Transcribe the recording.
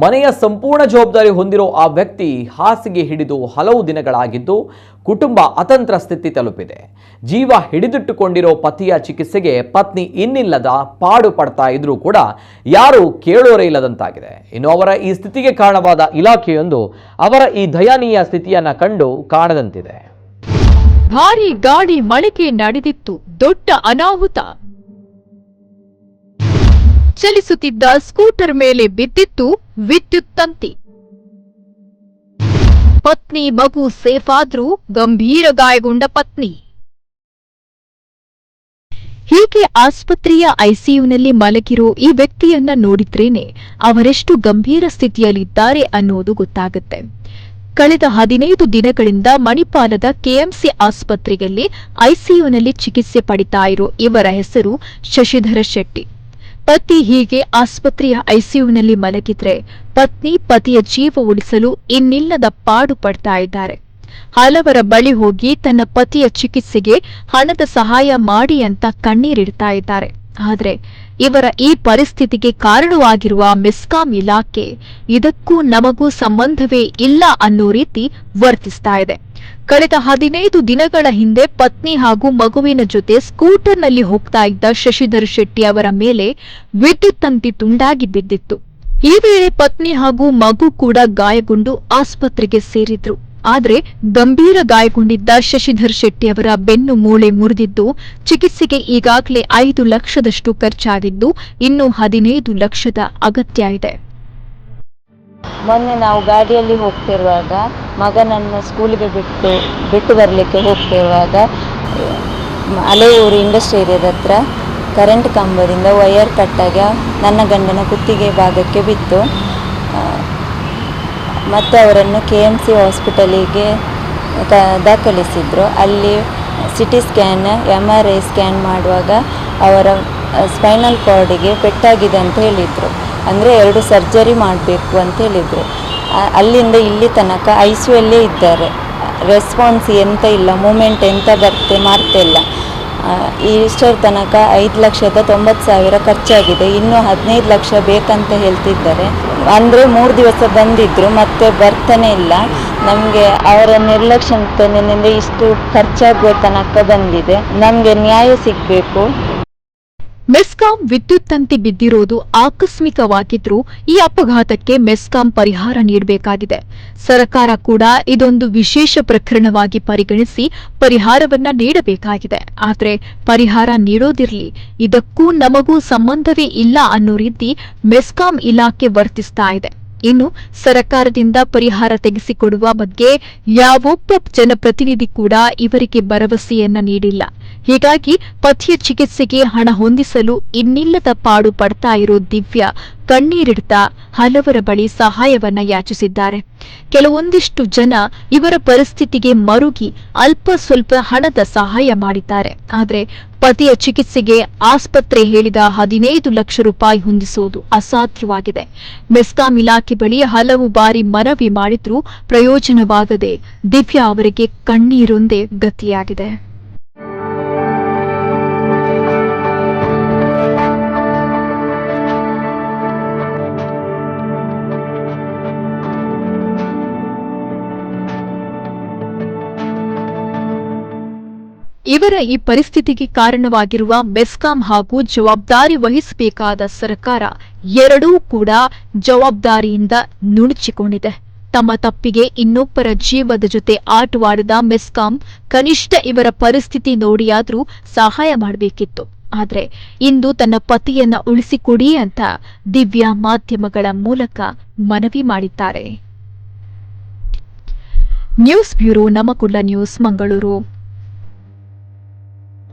ಮನೆಯ ಸಂಪೂರ್ಣ ಜವಾಬ್ದಾರಿ ಹೊಂದಿರೋ ಆ ವ್ಯಕ್ತಿ ಹಾಸಿಗೆ ಹಿಡಿದು ಹಲವು ದಿನಗಳಾಗಿದ್ದು ಕುಟುಂಬ ಅತಂತ್ರ ಸ್ಥಿತಿ ತಲುಪಿದೆ. ಜೀವ ಹಿಡಿದಿಟ್ಟುಕೊಂಡಿರೋ ಪತಿಯ ಚಿಕಿತ್ಸೆಗೆ ಪತ್ನಿ ಇನ್ನಿಲ್ಲದ ಪಾಡು ಪಡ್ತಾ ಇದ್ರೂ ಕೂಡ ಯಾರು ಕೇಳೋರೇ ಇಲ್ಲದಂತಾಗಿದೆ. ಇನ್ನು ಅವರ ಈ ಸ್ಥಿತಿಗೆ ಕಾರಣವಾದ ಇಲಾಖೆಯೊಂದು ಅವರ ಈ ದಯನೀಯ ಸ್ಥಿತಿಯನ್ನ ಕಂಡು ಕಾಣದಂತಿದೆ. ಭಾರಿ ಗಾಳಿ ಮಳಿಕೆ ನಡೆದಿತ್ತು. ದೊಡ್ಡ ಅನಾಹುತ. ಚಲಿಸುತ್ತಿದ್ದ ಸ್ಕೂಟರ್ ಮೇಲೆ ಬಿದ್ದಿತ್ತು ವಿದ್ಯುತ್ ತಂತಿ. ಪತ್ನಿ, ಮಗು ಸೇಫ್ ಆದ್ರೂ ಗಂಭೀರ ಗಾಯಗೊಂಡ ಪತ್ನಿ. ಹೀಗೆ ಆಸ್ಪತ್ರೆಯ ಐಸಿಯುನಲ್ಲಿ ಮಲಗಿರೋ ಈ ವ್ಯಕ್ತಿಯನ್ನ ನೋಡಿದ್ರೇನೆ ಅವರೆಷ್ಟು ಗಂಭೀರ ಸ್ಥಿತಿಯಲ್ಲಿದ್ದಾರೆ ಅನ್ನೋದು ಗೊತ್ತಾಗುತ್ತೆ. ಕಳೆದ ಹದಿನೈದು ದಿನಗಳಿಂದ ಮಣಿಪಾಲದ ಕೆಎಂಸಿ ಆಸ್ಪತ್ರೆಯಲ್ಲಿ ಐಸಿಯುನಲ್ಲಿ ಚಿಕಿತ್ಸೆ ಪಡಿತಾ ಇರೋ ಇವರ ಹೆಸರು ಶಶಿಧರ ಶೆಟ್ಟಿ. ಪತಿ ಹೀಗೆ ಆಸ್ಪತ್ರೆಯ ಐಸಿಯುನಲ್ಲಿ ಮಲಗಿದ್ರೆ ಪತ್ನಿ ಪತಿಯ ಜೀವ ಉಳಿಸಲು ಇನ್ನಿಲ್ಲದ ಪಾಡು ಪಡ್ತಾ ಇದ್ದಾರೆ. ಹಲವರ ಬಳಿ ಹೋಗಿ ತನ್ನ ಪತಿಯ ಚಿಕಿತ್ಸೆಗೆ ಹಣದ ಸಹಾಯ ಮಾಡಿ ಅಂತ ಕಣ್ಣೀರಿಡ್ತಾ ಇದ್ದಾರೆ. ಆದ್ರೆ ಇವರ ಈ ಪರಿಸ್ಥಿತಿಗೆ ಕಾರಣವಾಗಿರುವ ಮೆಸ್ಕಾಂ ಇಲಾಖೆ ಇದಕ್ಕೂ ನಮಗೂ ಸಂಬಂಧವೇ ಇಲ್ಲ ಅನ್ನೋ ರೀತಿ ವರ್ತಿಸ್ತಾ ಇದೆ. ಕಳೆದ ಹದಿನೈದು ದಿನಗಳ ಹಿಂದೆ ಪತ್ನಿ ಹಾಗೂ ಮಗುವಿನ ಜೊತೆ ಸ್ಕೂಟರ್ನಲ್ಲಿ ಹೋಗ್ತಾ ಇದ್ದ ಶಶಿಧರ್ ಶೆಟ್ಟಿ ಅವರ ಮೇಲೆ ವಿದ್ಯುತ್ ತಂತಿ ತುಂಡಾಗಿ ಬಿದ್ದಿತ್ತು. ಈ ವೇಳೆ ಪತ್ನಿ ಹಾಗೂ ಮಗು ಕೂಡ ಗಾಯಗೊಂಡು ಆಸ್ಪತ್ರೆಗೆ ಸೇರಿದ್ರು. ಆದ್ರೆ ಗಂಭೀರ ಗಾಯಗೊಂಡಿದ್ದ ಶಶಿಧರ್ ಶೆಟ್ಟಿ ಅವರ ಬೆನ್ನು ಮೂಳೆ ಮುರಿದಿದ್ದು, ಚಿಕಿತ್ಸೆಗೆ ಈಗಾಗಲೇ ಐದು ಲಕ್ಷದಷ್ಟು ಖರ್ಚಾಗಿದ್ದು, ಇನ್ನು ಹದಿನೈದು ಲಕ್ಷದ ಅಗತ್ಯ ಇದೆ. ಮೊನ್ನೆ ನಾವು ಗಾಡಿಯಲ್ಲಿ ಹೋಗ್ತಿರುವಾಗ ಮಗನನ್ನು ಸ್ಕೂಲಿಗೆ ಬಿಟ್ಟು ಬಿಟ್ಟು ಬರಲಿಕ್ಕೆ ಹೋಗ್ತಿರುವಾಗ ಅಲೆಯೂರು ಇಂಡಸ್ಟ್ರಿ ಏರಿಯಾದ ಹತ್ರ ಕರೆಂಟ್ ಕಂಬದಿಂದ ವಯರ್ ಕಟ್ಟಾಗ ನನ್ನ ಗಂಡನ ಕುತ್ತಿಗೆ ಭಾಗಕ್ಕೆ ಬಿತ್ತು. ಮತ್ತೆ ಅವರನ್ನು ಕೆ ಎಂ ಸಿ ಹಾಸ್ಪಿಟಲಿಗೆ ಕ ದಾಖಲಿಸಿದರು. ಅಲ್ಲಿ C T scan M R I scan ಮಾಡುವಾಗ ಅವರ ಸ್ಪೈನಲ್ ಕಾರ್ಡಿಗೆ ಪೆಟ್ಟಾಗಿದೆ ಅಂತ ಹೇಳಿದರು. ಅಂದರೆ ಎರಡು ಸರ್ಜರಿ ಮಾಡಬೇಕು ಅಂತ ಹೇಳಿದರು. ಅಲ್ಲಿಂದ ಇಲ್ಲಿ ತನಕ ಐ ಸಿ ಯುಲ್ಲೇ ಇದ್ದಾರೆ. ರೆಸ್ಪಾನ್ಸ್ ಎಂತ ಇಲ್ಲ, ಮೂಮೆಂಟ್ ಎಂತ ಬರ್ತೆ ಮಾಡ್ತಾ ಇಲ್ಲ. ಇಷ್ಟರ ತನಕ ಐದು ಲಕ್ಷದ ತೊಂಬತ್ತು ಸಾವಿರ ಖರ್ಚಾಗಿದೆ. ಇನ್ನೂ ಹದಿನೈದು ಲಕ್ಷ ಬೇಕಂತ ಹೇಳ್ತಿದ್ದಾರೆ. ಅಂದರೆ ಮೂರು ದಿವಸ ಬಂದಿದ್ದರು ಮತ್ತೆ ಬರ್ತಾನೆ ಇಲ್ಲ. ನಮಗೆ ಅವರ ನಿರ್ಲಕ್ಷ್ಯತೆಯಿಂದ ಇಷ್ಟು ಖರ್ಚಾಗುವ ತನಕ ಬಂದಿದೆ. ನಮಗೆ ನ್ಯಾಯ ಸಿಗಬೇಕು. ಮೆಸ್ಕಾಂ ವಿದ್ಯುತ್ ತಂತಿ ಬಿದ್ದಿರೋದು ಆಕಸ್ಮಿಕವಾಗಿದ್ರೂ ಈ ಅಪಘಾತಕ್ಕೆ ಮೆಸ್ಕಾಂ ಪರಿಹಾರ ನೀಡಬೇಕಾಗಿದೆ. ಸರ್ಕಾರ ಕೂಡ ಇದೊಂದು ವಿಶೇಷ ಪ್ರಕರಣವಾಗಿ ಪರಿಗಣಿಸಿ ಪರಿಹಾರವನ್ನ ನೀಡಬೇಕಾಗಿದೆ. ಆದರೆ ಪರಿಹಾರ ನೀಡೋದಿರಲಿ, ಇದಕ್ಕೂ ನಮಗೂ ಸಂಬಂಧವೇ ಇಲ್ಲ ಅನ್ನೋ ರೀತಿ ಮೆಸ್ಕಾಂ ಇಲಾಖೆ ವರ್ತಿಸ್ತಾ ಇದೆ. ಇನ್ನು ಸರ್ಕಾರದಿಂದ ಪರಿಹಾರ ತೆಗೆಸಿಕೊಡುವ ಬಗ್ಗೆ ಯಾವೊಬ್ಬ ಜನಪ್ರತಿನಿಧಿ ಕೂಡ ಇವರಿಗೆ ಭರವಸೆಯನ್ನ ನೀಡಿಲ್ಲ. ಹೀಗಾಗಿ ಪಥ್ಯ ಚಿಕಿತ್ಸೆಗೆ ಹಣ ಹೊಂದಿಸಲು ಇನ್ನಿಲ್ಲದ ಪಾಡು ಪಡ್ತಾ ಇರೋ ದಿವ್ಯ ಕಣ್ಣೀರಿಡ್ತಾ ಹಲವರ ಬಳಿ ಸಹಾಯವನ್ನ ಯಾಚಿಸಿದ್ದಾರೆ. ಕೆಲವೊಂದಿಷ್ಟು ಜನ ಇವರ ಪರಿಸ್ಥಿತಿಗೆ ಮರುಗಿ ಅಲ್ಪ ಸ್ವಲ್ಪ ಹಣದ ಸಹಾಯ ಮಾಡಿದ್ದಾರೆ. ಆದ್ರೆ ಪತಿಯ ಚಿಕಿತ್ಸೆಗೆ ಆಸ್ಪತ್ರೆ ಹೇಳಿದ ಹದಿನೈದು ಲಕ್ಷ ರೂಪಾಯಿ ಹೊಂದಿಸುವುದು ಅಸಾಧ್ಯವಾಗಿದೆ. ಮೆಸ್ಕಾಂ ಇಲಾಖೆ ಬಳಿ ಹಲವು ಬಾರಿ ಮನವಿ ಮಾಡಿದ್ರೂ ಪ್ರಯೋಜನವಾಗದೆ ದಿವ್ಯಾ ಅವರಿಗೆ ಕಣ್ಣೀರೊಂದೇ ಗತಿಯಾಗಿದೆ. ಇವರ ಈ ಪರಿಸ್ಥಿತಿಗೆ ಕಾರಣವಾಗಿರುವ ಮೆಸ್ಕಾಂ ಹಾಗೂ ಜವಾಬ್ದಾರಿ ವಹಿಸಬೇಕಾದ ಸರ್ಕಾರ ಎರಡೂ ಕೂಡ ಜವಾಬ್ದಾರಿಯಿಂದ ನುಣುಚಿಕೊಂಡಿದೆ. ತಮ್ಮ ತಪ್ಪಿಗೆ ಇನ್ನೊಬ್ಬರ ಜೀವದ ಜೊತೆ ಆಟವಾಡಿದ ಮೆಸ್ಕಾಂ ಕನಿಷ್ಠ ಇವರ ಪರಿಸ್ಥಿತಿ ನೋಡಿಯಾದರೂ ಸಹಾಯ ಮಾಡಬೇಕಿತ್ತು. ಆದರೆ ಇಂದು ತನ್ನ ಪತಿಯನ್ನ ಉಳಿಸಿಕೊಡಿ ಅಂತ ದಿವ್ಯಾ ಮಾಧ್ಯಮಗಳ ಮೂಲಕ ಮನವಿ ಮಾಡಿದ್ದಾರೆ. ನ್ಯೂಸ್ ಬ್ಯೂರೋ ನಮಕುಳ್ಳ ನ್ಯೂಸ್, ಮಂಗಳೂರು.